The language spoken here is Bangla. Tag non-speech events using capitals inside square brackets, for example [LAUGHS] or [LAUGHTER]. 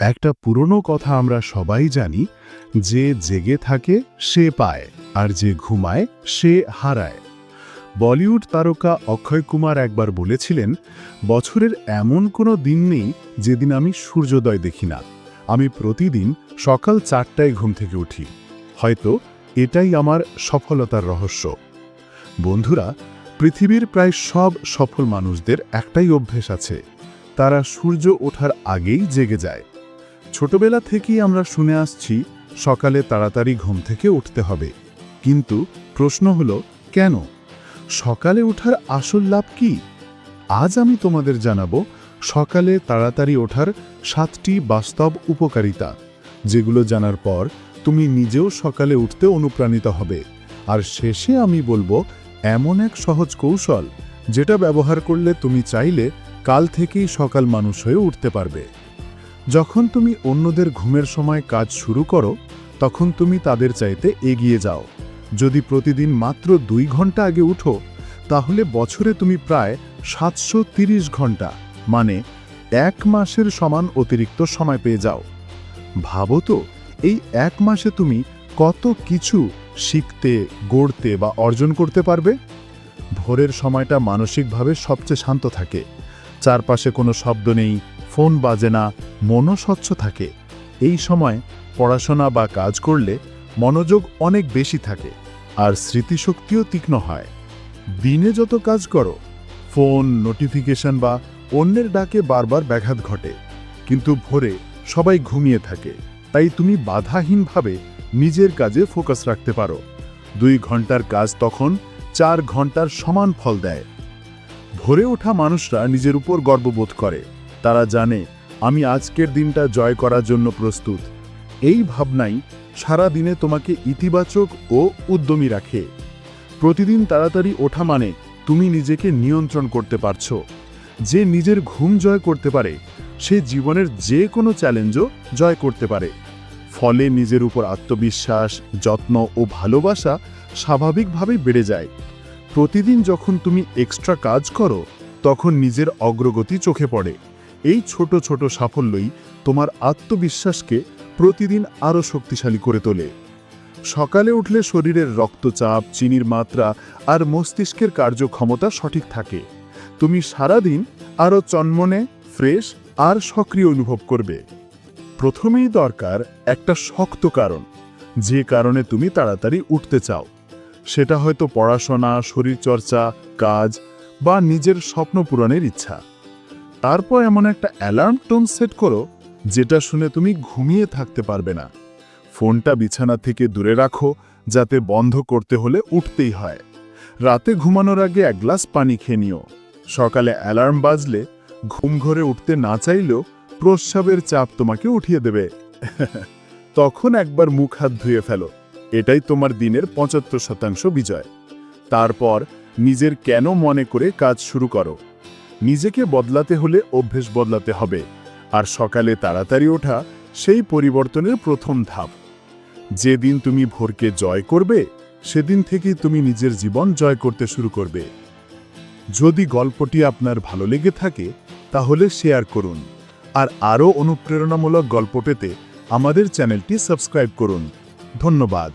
একটা পুরনো কথা আমরা সবাই জানি, যে জেগে থাকে, সে পায়, আর যে ঘুমায়, সে হারায়। বলিউড তারকা অক্ষয় কুমার একবার বলেছিলেন, বছরের এমন কোনো দিন নেই যেদিন আমি সূর্যোদয় দেখি না। আমি প্রতিদিন সকাল চারটায় ঘুম থেকে উঠি। হয়তো এটাই আমার সফলতার রহস্য। বন্ধুরা, পৃথিবীর প্রায় সব সফল মানুষদের একটাই অভ্যেস আছে। তারা সূর্য ওঠার আগেই জেগে যায়। ছোটবেলা থেকেই আমরা শুনে আসছি, সকালে তাড়াতাড়ি ঘুম থেকে উঠতে হবে। কিন্তু প্রশ্ন হলো, কেন? সকালে ওঠার আসল লাভ কি? আজ আমি তোমাদের জানাব, সকালে তাড়াতাড়ি ওঠার সাতটি বাস্তব উপকারিতা, যেগুলো জানার পর তুমি নিজেও সকালে উঠতে অনুপ্রাণিত হবে। আর শেষে আমি বলব, এমন এক সহজ কৌশল, যেটা ব্যবহার করলে তুমি চাইলে কাল থেকেই সকাল মানুষ হয়ে উঠতে পারবে। যখন তুমি অন্যদের ঘুমের সময় কাজ শুরু করো, তখন তুমি তাদের চাইতে এগিয়ে যাও। যদি প্রতিদিন মাত্র দুই ঘণ্টা আগে উঠো, তাহলে বছরে তুমি প্রায় সাতশো ঘণ্টা মানে এক মাসের সমান অতিরিক্ত সময় পেয়ে যাও। ভাবো তো, এই এক মাসে তুমি কত কিছু শিখতে, গড়তে বা অর্জন করতে পারবে? ভোরের সময়টা মানসিকভাবে সবচেয়ে শান্ত থাকে। চারপাশে কোনো শব্দ নেই, ফোন বাজে না, মনও স্বচ্ছ থাকে। এই সময় পড়াশোনা বা কাজ করলে মনোযোগ অনেক বেশি থাকে আর স্মৃতিশক্তিও তীক্ষ্ণ হয়। দিনে যত কাজ করো, ফোন, নোটিফিকেশন বা অন্যের ডাকে বারবার ব্যাঘাত ঘটে। কিন্তু ভোরে সবাই ঘুমিয়ে থাকে, তাই তুমি বাধাহীনভাবে নিজের কাজে ফোকাস রাখতে পারো। দুই ঘণ্টার কাজ তখন চার ঘণ্টার সমান ফল দেয়। ভোরে ওঠা মানুষরা নিজের উপর গর্ববোধ করে। তারা জানে, আমি আজকের দিনটা জয় করার জন্য প্রস্তুত। এই ভাবনাই সারা দিনে তোমাকে ইতিবাচক ও উদ্যমী রাখে। প্রতিদিন তাড়াতাড়ি ওঠা মানে তুমি নিজেকে নিয়ন্ত্রণ করতে পারছ। যে নিজের ঘুম জয় করতে পারে, সে জীবনের যে কোনো চ্যালেঞ্জও জয় করতে পারে। ফলে নিজের উপর আত্মবিশ্বাস, যত্ন ও ভালোবাসা স্বাভাবিকভাবেই বেড়ে যায়। প্রতিদিন যখন তুমি এক্সট্রা কাজ করো, তখন নিজের অগ্রগতি চোখে পড়ে। এই ছোট ছোট সাফল্যই তোমার আত্মবিশ্বাসকে প্রতিদিন আরও শক্তিশালী করে তোলে। সকালে উঠলে শরীরের রক্তচাপ, চিনির মাত্রা আর মস্তিষ্কের কার্যক্ষমতা সঠিক থাকে। তুমি সারাদিন আরও চন্মনে, ফ্রেশ আর সক্রিয় অনুভব করবে। প্রথমেই দরকার একটা শক্ত কারণ, যে কারণে তুমি তাড়াতাড়ি উঠতে চাও। সেটা হয়তো পড়াশোনা, শরীরচর্চা, কাজ বা নিজের স্বপ্ন পূরণের ইচ্ছা। তারপর এমন একটা অ্যালার্ম টোন সেট করো, যেটা শুনে তুমি ঘুমিয়ে থাকতে পারবে না। ফোনটা বিছানা থেকে দূরে রাখো, যাতে বন্ধ করতে হলে উঠতেই হয়। রাতে ঘুমানোর আগে এক গ্লাস পানি খেয়ে নিও। সকালে অ্যালার্ম বাজলে ঘুম ঘরে উঠতে না চাইলেও প্রস্রাবের চাপ তোমাকে উঠিয়ে দেবে। [LAUGHS] তখন একবার মুখ হাত ধুয়ে ফেলো। এটাই তোমার দিনের পঁচাত্তর শতাংশ বিজয়। তারপর নিজের কেন মনে করে কাজ শুরু করো। নিজেকে বদলাতে হলে অভ্যেস বদলাতে হবে, আর সকালে তাড়াতাড়ি ওঠা সেই পরিবর্তনের প্রথম ধাপ। যেদিন তুমি ভোরকে জয় করবে, সেদিন থেকেই তুমি নিজের জীবন জয় করতে শুরু করবে। যদি গল্পটি আপনার ভালো লেগে থাকে, তাহলে শেয়ার করুন, আর আরও অনুপ্রেরণামূলক গল্প পেতে আমাদের চ্যানেলটি সাবস্ক্রাইব করুন। ধন্যবাদ।